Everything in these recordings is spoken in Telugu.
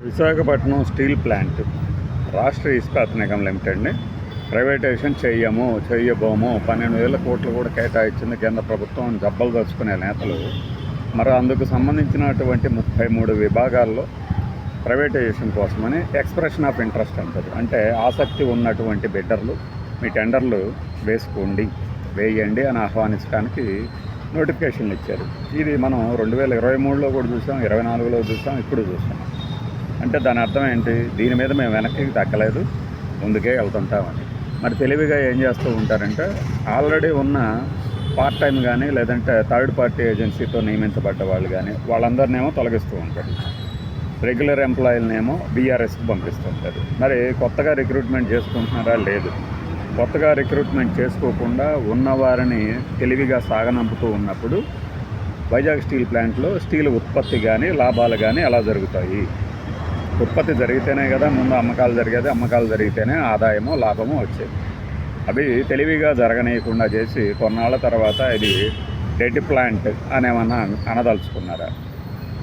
విశాఖపట్నం స్టీల్ ప్లాంట్ రాష్ట్ర ఇస్పాత్ నిగం లిమిటెడ్ని ప్రైవేటైజేషన్ చెయ్యము చెయ్యబోము. పన్నెండు వేల కోట్లు కూడా కేటాయించింది కేంద్ర ప్రభుత్వం జబ్బలు దచ్చుకునే నేతలు. మరి అందుకు సంబంధించినటువంటి ముప్పై మూడు విభాగాల్లో ప్రైవేటైజేషన్ కోసమని ఎక్స్ప్రెషన్ ఆఫ్ ఇంట్రెస్ట్ అంటారు అంటే ఆసక్తి ఉన్నటువంటి బిడ్డర్లు మీ టెండర్లు వేసుకోండి వేయండి అని ఆహ్వానించడానికి నోటిఫికేషన్లు ఇచ్చారు. ఇది మనం రెండు వేల ఇరవై మూడులో కూడా చూసాం ఇరవై నాలుగులో చూసాం ఇప్పుడు చూస్తున్నాం అంటే దాని అర్థం ఏంటి? దీని మీద మేము వెనక్కి తగ్గలేదు. ముందుకే వెళ్తుంటామని మరి తెలివిగా ఏం చేస్తూ ఉంటారంటే ఆల్రెడీ ఉన్న పార్ట్ టైం కానీ లేదంటే థర్డ్ పార్టీ ఏజెన్సీతో నియమించబడ్డ వాళ్ళు కానీ వాళ్ళందరినేమో తొలగిస్తూ ఉంటారు. రెగ్యులర్ ఎంప్లాయీలనేమో బీఆర్ఎస్కి పంపిస్తుంటారు మరి కొత్తగా రిక్రూట్మెంట్ చేసుకుంటున్నారా? లేదు. కొత్తగా రిక్రూట్మెంట్ చేసుకోకుండా ఉన్నవారిని తెలివిగా సాగనంపుతూ ఉన్నప్పుడు వైజాగ్ స్టీల్ ప్లాంట్లో స్టీల్ ఉత్పత్తి కానీ లాభాలు కానీ ఎలా జరుగుతాయి? ఉత్పత్తి జరిగితేనే కదా ముందు అమ్మకాలు జరిగేది అమ్మకాలు జరిగితేనే ఆదాయము లాభము వచ్చేది. అవి తెలివిగా జరగనీయకుండా చేసి కొన్నాళ్ళ తర్వాత ఇది డెడ్ ప్లాంట్ అనేమన్నా అనదలుచుకున్నారా?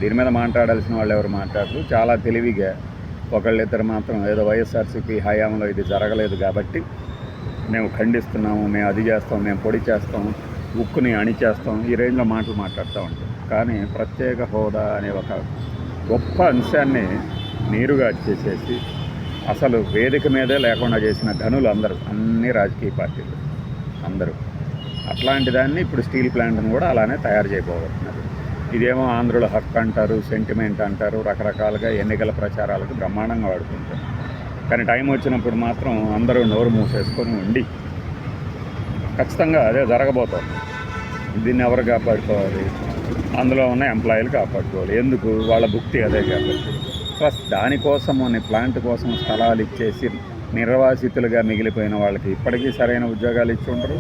దీని మీద మాట్లాడాల్సిన వాళ్ళు ఎవరు మాట్లాడరు. చాలా తెలివిగా ఒకళ్ళిద్దరు మాత్రం ఏదో వైఎస్ఆర్సీపీ హయాంలో ఇది జరగలేదు కాబట్టి మేము ఖండిస్తున్నాము మేము అది చేస్తాం మేము పొడి చేస్తాం ఉక్కుని అణిచేస్తాం ఈ రేంజ్లో మాటలు మాట్లాడుతూ ఉంటాం. కానీ ప్రత్యేక హోదా అనే ఒక గొప్ప అంశాన్ని నేరుగా చేసేసి అసలు వేదిక మీదే లేకుండా చేసిన ధనులు అందరూ అన్ని రాజకీయ పార్టీలు అందరూ. అట్లాంటి దాన్ని ఇప్పుడు స్టీల్ ప్లాంట్ను కూడా అలానే తయారు చేయబోతున్నారు. ఇదేమో ఆంధ్రుల హక్కు అంటారు సెంటిమెంట్ అంటారు రకరకాలుగా ఎన్నికల ప్రచారాలకు బ్రహ్మాండంగా వాడుకుంటారు కానీ టైం వచ్చినప్పుడు మాత్రం అందరూ నోరు మూసేసుకొని ఉండి ఖచ్చితంగా అదే జరగబోతోంది. దీన్ని ఎవరు కాపాడుకోవాలి? అందులో ఉన్న ఎంప్లాయీలు కాపాడుకోవాలి. ఎందుకు? వాళ్ళ భుక్తి అదే కాబట్టి. ప్లస్ దానికోసం అనే ప్లాంట్ కోసం స్థలాలు ఇచ్చేసి నిర్వాసితులుగా మిగిలిపోయిన వాళ్ళకి ఇప్పటికీ సరైన ఉద్యోగాలు ఇచ్చి ఉండరు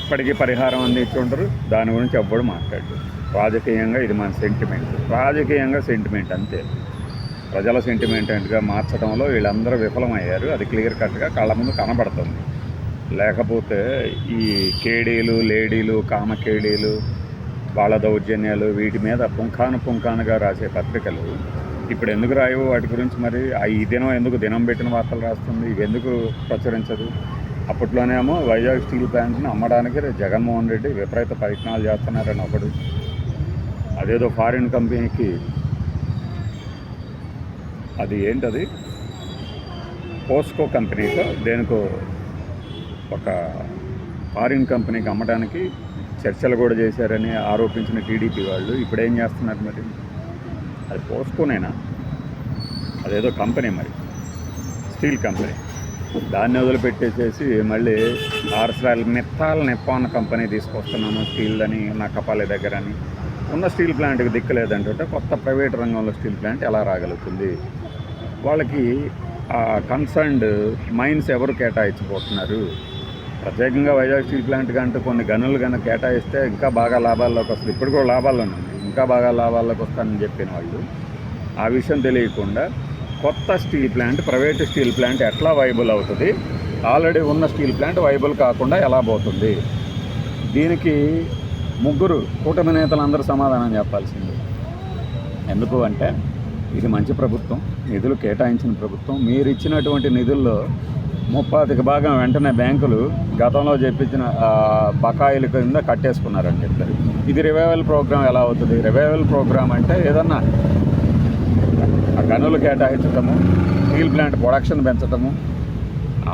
ఇప్పటికీ పరిహారం అందించి ఉండరు. దాని గురించి ఎవ్వడు మాట్లాడు రాజకీయంగా ఇది మన సెంటిమెంట్ రాజకీయంగా సెంటిమెంట్ అంతే. ప్రజల సెంటిమెంట్గా మార్చడంలో వీళ్ళందరూ విఫలమయ్యారు. అది క్లియర్ కట్గా కళ్ళ ముందు కనబడుతుంది. లేకపోతే ఈ కేడీలు లేడీలు కామకేడీలు వాళ్ళ దౌర్జన్యాలు వీటి మీద పుంఖాను పుంఖానుగా రాసే పత్రికలు ఇప్పుడు ఎందుకు రాయవు? వాటి గురించి మరి ఈ దినం ఎందుకు దినం పెట్టిన వార్తలు రాస్తుంది? ఇవి ఎందుకు ప్రచురించదు? అప్పట్లోనేమో వైజాగ్ స్టీల్ ప్లాంట్ని అమ్మడానికి జగన్మోహన్ రెడ్డి విపరీత ప్రయత్నాలు చేస్తున్నారని ఒకడు. అదేదో ఫారిన్ కంపెనీకి. అది ఏంటది? పోస్కో కంపెనీతో దేనికో ఒక ఫారిన్ కంపెనీకి అమ్మడానికి చర్చలు కూడా చేశారని ఆరోపించిన టీడీపీ వాళ్ళు. ఇప్పుడు ఏం చేస్తున్నారు మరి? అది పోస్కోనేనా? అదేదో కంపెనీ మరి. Steel company. దాన్ని వదిలిపెట్టేసేసి మళ్ళీ ఆర్సరాల్ మెత్తాల నిప్పాన్ కంపెనీ తీసుకొస్తున్నాము స్టీల్ అని నక్కపాలె దగ్గర అని. ఉన్న స్టీల్ ప్లాంట్కి దిక్కలేదంటుంటే కొత్త ప్రైవేట్ రంగంలో స్టీల్ ప్లాంట్ ఎలా రాగలుగుతుంది? వాళ్ళకి ఆ కన్సర్న్డ్ మైన్స్ ఎవరు కేటాయించబోతున్నారు? ప్రత్యేకంగా వైజాగ్ స్టీల్ ప్లాంట్ కంటే కొన్ని గనులు కనుక కేటాయిస్తే ఇంకా బాగా లాభాల్లోకి వస్తుంది. ఇప్పుడు కూడా లాభాల్లోనే ఉంది ఇంకా బాగా లాభాల్లోకి వస్తానని చెప్పిన వాళ్ళు ఆ విషయం తెలియకుండా కొత్త steel plant private steel plant ఎట్లా వైబుల్ అవుతుంది? ఆల్రెడీ ఉన్న స్టీల్ ప్లాంట్ వైబుల్ కాకుండా ఎలా పోతుంది? దీనికి ముగ్గురు కూటమి నేతలందరూ సమాధానం చెప్పాల్సింది. ఎందుకు అంటే ఇది మంచి ప్రభుత్వం నిధులు కేటాయించిన ప్రభుత్వం. మీరు ఇచ్చినటువంటి నిధుల్లో ముప్పాతిక భాగం వెంటనే బ్యాంకులు గతంలో చెప్పించిన బకాయిల కింద కట్టేసుకున్నారని చెప్తారు ఇది రివైవల్ ప్రోగ్రామ్ ఎలా అవుతుంది? రివైవల్ ప్రోగ్రామ్ అంటే ఏదన్నా ఆ గనులు కేటాయించటము స్టీల్ ప్లాంట్ ప్రొడక్షన్ పెంచటము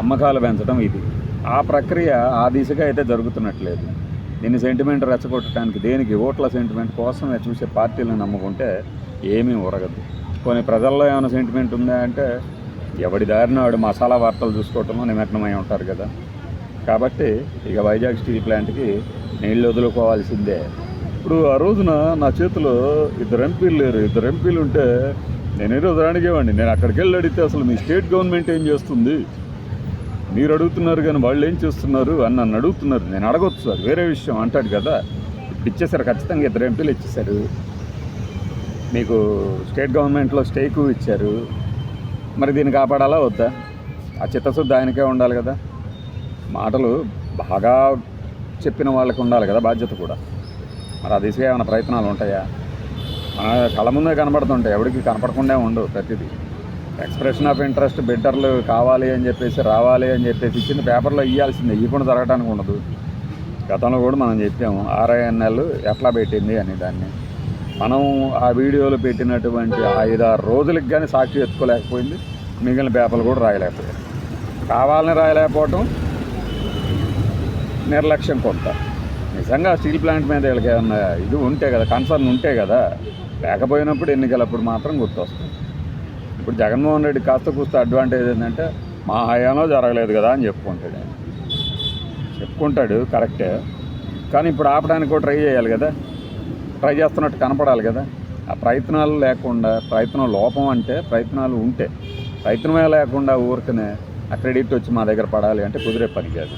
అమ్మకాలు పెంచడం ఇది. ఆ ప్రక్రియ ఆ దిశగా అయితే జరుగుతున్నట్లేదు. దీన్ని సెంటిమెంట్ రెచ్చగొట్టడానికి దేనికి? ఓట్ల సెంటిమెంట్ కోసమే చూసే పార్టీలను నమ్ముకుంటే ఏమీ ఉరగదు కొన్ని ప్రజల్లో ఏమైనా సెంటిమెంట్ ఉందా అంటే ఎవడి దారిన వాడు మసాలా వార్తలు చూసుకోవటంలో నిమగ్నమై ఉంటారు కదా. కాబట్టి ఇక వైజాగ్ స్టీల్ ప్లాంట్కి నీళ్ళు వదులుకోవాల్సిందే. ఇప్పుడు ఆ రోజున నా చేతిలో ఇద్దరు ఎంపీలు లేరు. ఇద్దరు ఎంపీలు ఉంటే నేను ఈరోజు అడిగేవాడిని నేను అక్కడికి వెళ్ళి అడిగితే అసలు మీ స్టేట్ గవర్నమెంట్ ఏం చేస్తుంది? మీరు అడుగుతున్నారు కానీ వాళ్ళు ఏం చేస్తున్నారు అని నన్ను అడుగుతున్నారు. నేను అడగొచ్చు సార్. వేరే విషయం అంటాడు కదా. ఇప్పుడు ఇచ్చేసారు ఖచ్చితంగా ఇద్దరు ఎంపీలు ఇచ్చేసారు మీకు స్టేట్ గవర్నమెంట్లో స్టేకు ఇచ్చారు. మరి దీన్ని కాపాడాలా? వద్దా? ఆ చిత్తశుద్ధి ఆయనకే ఉండాలి కదా. మాటలు బాగా చెప్పిన వాళ్ళకి ఉండాలి కదా బాధ్యత కూడా. మరి ఆ దిశగా ఏమైనా ప్రయత్నాలు ఉంటాయా? మన కళ ముందే కనబడుతుంటాయి. ఎవరికి కనపడకుండా ఉండవు ప్రతిదీ. ఎక్స్ప్రెషన్ ఆఫ్ ఇంట్రెస్ట్ బిడ్డర్లు కావాలి అని చెప్పేసి రావాలి అని చెప్పేసి ఇచ్చిన పేపర్లో ఇవ్వాల్సిందే ఇవ్వకుండా జరగడానికి ఉండదు. గతంలో కూడా మనం చెప్పాము ఆర్ఐఎన్ఎల్ ఎట్లా పెట్టింది అని దాన్ని. మనం ఆ వీడియోలో పెట్టినటువంటి ఐదారు రోజులకు కానీ సాక్షి ఎత్తుకోలేకపోయింది. మిగిలిన పేపర్లు కూడా రాయలేకపోయారు. కావాలని రాయలేకపోవటం నిర్లక్ష్యం కొంత. నిజంగా స్టీల్ ప్లాంట్ మీద వీళ్ళకి ఏమన్నా ఇది ఉంటే కదా కన్సర్న్ ఉంటే కదా లేకపోయినప్పుడు ఎన్నికలప్పుడు మాత్రం గుర్తొస్తుంది. ఇప్పుడు జగన్మోహన్ రెడ్డి కాస్త కూస్త అడ్వాంటేజ్ ఏంటంటే మా హయాంలో జరగలేదు కదా అని చెప్పుకుంటాడు. చెప్పుకుంటాడు కరెక్టే. కానీ ఇప్పుడు ఆపడానికి కూడా ట్రై చేయాలి కదా. ట్రై చేస్తున్నట్టు కనపడాలి కదా. ఆ ప్రయత్నాలు లేకుండా ప్రయత్నం లోపం అంటే ప్రయత్నాలు ఉంటే ప్రయత్నమే లేకుండా ఊరికనే ఆ క్రెడిట్ వచ్చి మా దగ్గర పడాలి అంటే కుదిరే పని కాదు.